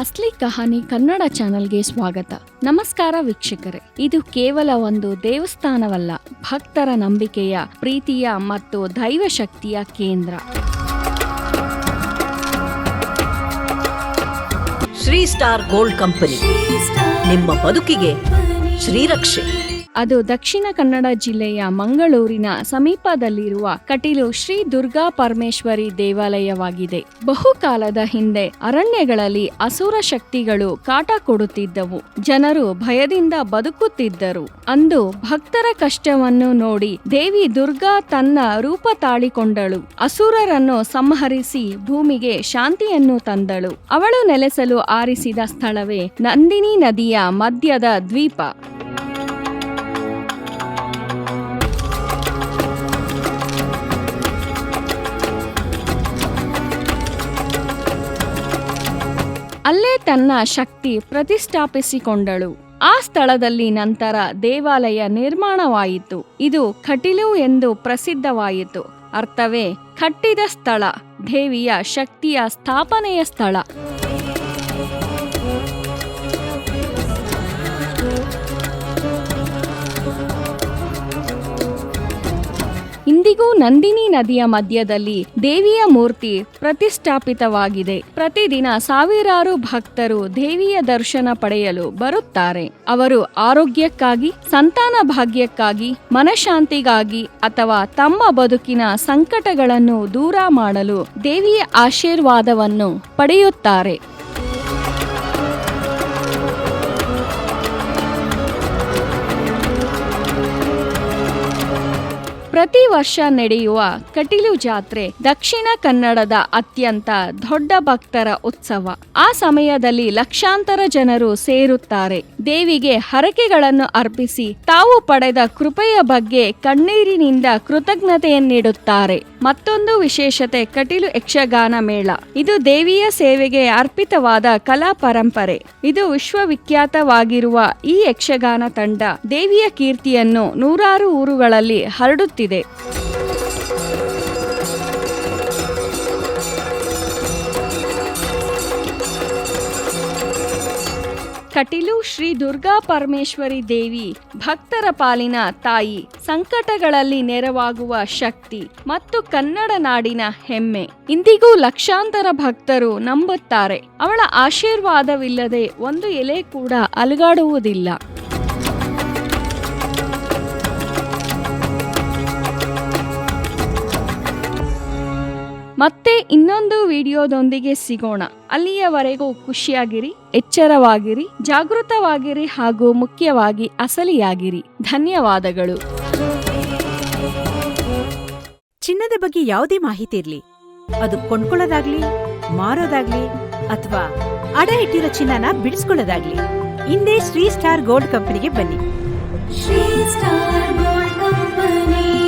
ಅಸ್ಲಿ ಕಹಾನಿ ಕನ್ನಡ ಚಾನೆಲ್ಗೆ ಸ್ವಾಗತ. ನಮಸ್ಕಾರ ವೀಕ್ಷಕರೇ. ಇದು ಕೇವಲ ಒಂದು ದೇವಸ್ಥಾನವಲ್ಲ, ಭಕ್ತರ ನಂಬಿಕೆಯ, ಪ್ರೀತಿಯ ಮತ್ತು ದೈವ ಶಕ್ತಿಯ ಕೇಂದ್ರ. Shri star gold company. ನಿಮ್ಮ ಬದುಕಿಗೆ ಶ್ರೀರಕ್ಷೆ. ಅದು ದಕ್ಷಿಣ ಕನ್ನಡ ಜಿಲ್ಲೆಯ ಮಂಗಳೂರಿನ ಸಮೀಪದಲ್ಲಿರುವ ಕಟೀಲು ಶ್ರೀ ದುರ್ಗಾ ಪರಮೇಶ್ವರಿ ದೇವಾಲಯವಾಗಿದೆ. ಬಹುಕಾಲದ ಹಿಂದೆ ಅರಣ್ಯಗಳಲ್ಲಿ ಅಸುರ ಶಕ್ತಿಗಳು ಕಾಟ ಕೊಡುತ್ತಿದ್ದವು. ಜನರು ಭಯದಿಂದ ಬದುಕುತ್ತಿದ್ದರು. ಅಂದು ಭಕ್ತರ ಕಷ್ಟವನ್ನು ನೋಡಿ ದೇವಿ ದುರ್ಗಾ ತನ್ನ ರೂಪ ತಾಳಿಕೊಂಡಳು. ಅಸುರರನ್ನು ಸಂಹರಿಸಿ ಭೂಮಿಗೆ ಶಾಂತಿಯನ್ನು ತಂದಳು. ಅವಳು ನೆಲೆಸಲು ಆರಿಸಿದ ಸ್ಥಳವೇ ನಂದಿನಿ ನದಿಯ ಮಧ್ಯದ ದ್ವೀಪ. ಅಲ್ಲೇ ತನ್ನ ಶಕ್ತಿ ಪ್ರತಿಷ್ಠಾಪಿಸಿಕೊಂಡಳು. ಆ ಸ್ಥಳದಲ್ಲಿ ನಂತರ ದೇವಾಲಯ ನಿರ್ಮಾಣವಾಯಿತು. ಇದು ಕಟಿಲು ಎಂದು ಪ್ರಸಿದ್ಧವಾಯಿತು. ಅರ್ಥವೇ ಕಟ್ಟಿದ ಸ್ಥಳ, ದೇವಿಯ ಶಕ್ತಿಯ ಸ್ಥಾಪನೆಯ ಸ್ಥಳ. ಇಂದಿಗೂ ನಂದಿನಿ ನದಿಯ ಮಧ್ಯದಲ್ಲಿ ದೇವಿಯ ಮೂರ್ತಿ ಪ್ರತಿಷ್ಠಾಪಿತವಾಗಿದೆ. ಪ್ರತಿದಿನ ಸಾವಿರಾರು ಭಕ್ತರು ದೇವಿಯ ದರ್ಶನ ಪಡೆಯಲು ಬರುತ್ತಾರೆ. ಅವರು ಆರೋಗ್ಯಕ್ಕಾಗಿ, ಸಂತಾನ ಭಾಗ್ಯಕ್ಕಾಗಿ, ಮನಶಾಂತಿಗಾಗಿ ಅಥವಾ ತಮ್ಮ ಬದುಕಿನ ಸಂಕಟಗಳನ್ನು ದೂರ ಮಾಡಲು ದೇವಿಯ ಆಶೀರ್ವಾದವನ್ನು ಪಡೆಯುತ್ತಾರೆ. ಪ್ರತಿ ವರ್ಷ ನಡೆಯುವ ಕಟೀಲು ಜಾತ್ರೆ ದಕ್ಷಿಣ ಕನ್ನಡದ ಅತ್ಯಂತ ದೊಡ್ಡ ಭಕ್ತರ ಉತ್ಸವ. ಆ ಸಮಯದಲ್ಲಿ ಲಕ್ಷಾಂತರ ಜನರು ಸೇರುತ್ತಾರೆ. ದೇವಿಗೆ ಹರಕೆಗಳನ್ನು ಅರ್ಪಿಸಿ ತಾವು ಪಡೆದ ಕೃಪೆಯ ಬಗ್ಗೆ ಕಣ್ಣೀರಿನಿಂದ ಕೃತಜ್ಞತೆಯನ್ನಿಡುತ್ತಾರೆ. ಮತ್ತೊಂದು ವಿಶೇಷತೆ, ಕಟೀಲು ಯಕ್ಷಗಾನ ಮೇಳ. ಇದು ದೇವಿಯ ಸೇವೆಗೆ ಅರ್ಪಿತವಾದ ಕಲಾ ಪರಂಪರೆ. ಇದು ವಿಶ್ವವಿಖ್ಯಾತವಾಗಿರುವ ಈ ಯಕ್ಷಗಾನ ತಂಡ ದೇವಿಯ ಕೀರ್ತಿಯನ್ನು ನೂರಾರು ಊರುಗಳಲ್ಲಿ ಹರಡುತ್ತಿದೆ. ಕಟೀಲು ಶ್ರೀ ದುರ್ಗಾ ಪರಮೇಶ್ವರಿ ದೇವಿ, ಭಕ್ತರ ಪಾಲಿನ ತಾಯಿ, ಸಂಕಟಗಳಲ್ಲಿ ನೆರವಾಗುವ ಶಕ್ತಿ ಮತ್ತು ಕನ್ನಡ ನಾಡಿನ ಹೆಮ್ಮೆ. ಇಂದಿಗೂ ಲಕ್ಷಾಂತರ ಭಕ್ತರು ನಂಬುತ್ತಾರೆ. ಅವಳ ಆಶೀರ್ವಾದವಿಲ್ಲದೆ ಒಂದು ಎಲೆ ಕೂಡ ಅಲುಗಾಡುವುದಿಲ್ಲ. ಮತ್ತೆ ಇನ್ನೊಂದು ವಿಡಿಯೋದೊಂದಿಗೆ ಸಿಗೋಣ. ಅಲ್ಲಿಯವರೆಗೂ ಖುಷಿಯಾಗಿರಿ ಎಚ್ಚರವಾಗಿರಿ ಜಾಗೃತವಾಗಿರಿ ಹಾಗೂ ಮುಖ್ಯವಾಗಿ ಅಸಲಿಯಾಗಿರಿ. ಧನ್ಯವಾದಗಳು. ಚಿನ್ನದ ಬಗ್ಗೆ ಯಾವುದೇ ಮಾಹಿತಿ ಇರಲಿ. ಅದು ಕೊಂಡ್ಕೊಳ್ಳೋದಾಗ್ಲಿ ಮಾರೋದಾಗ್ಲಿ ಅಥವಾ ಅಡ ಇಟ್ಟಿರೋ ಚಿನ್ನನ ಬಿಡಿಸ್ಕೊಳ್ಳೋದಾಗ್ಲಿ ಹಿಂದೆ ಶ್ರೀ ಸ್ಟಾರ್ ಗೋಲ್ಡ್ ಕಂಪನಿಗೆ ಬನ್ನಿ. Shri star gold gold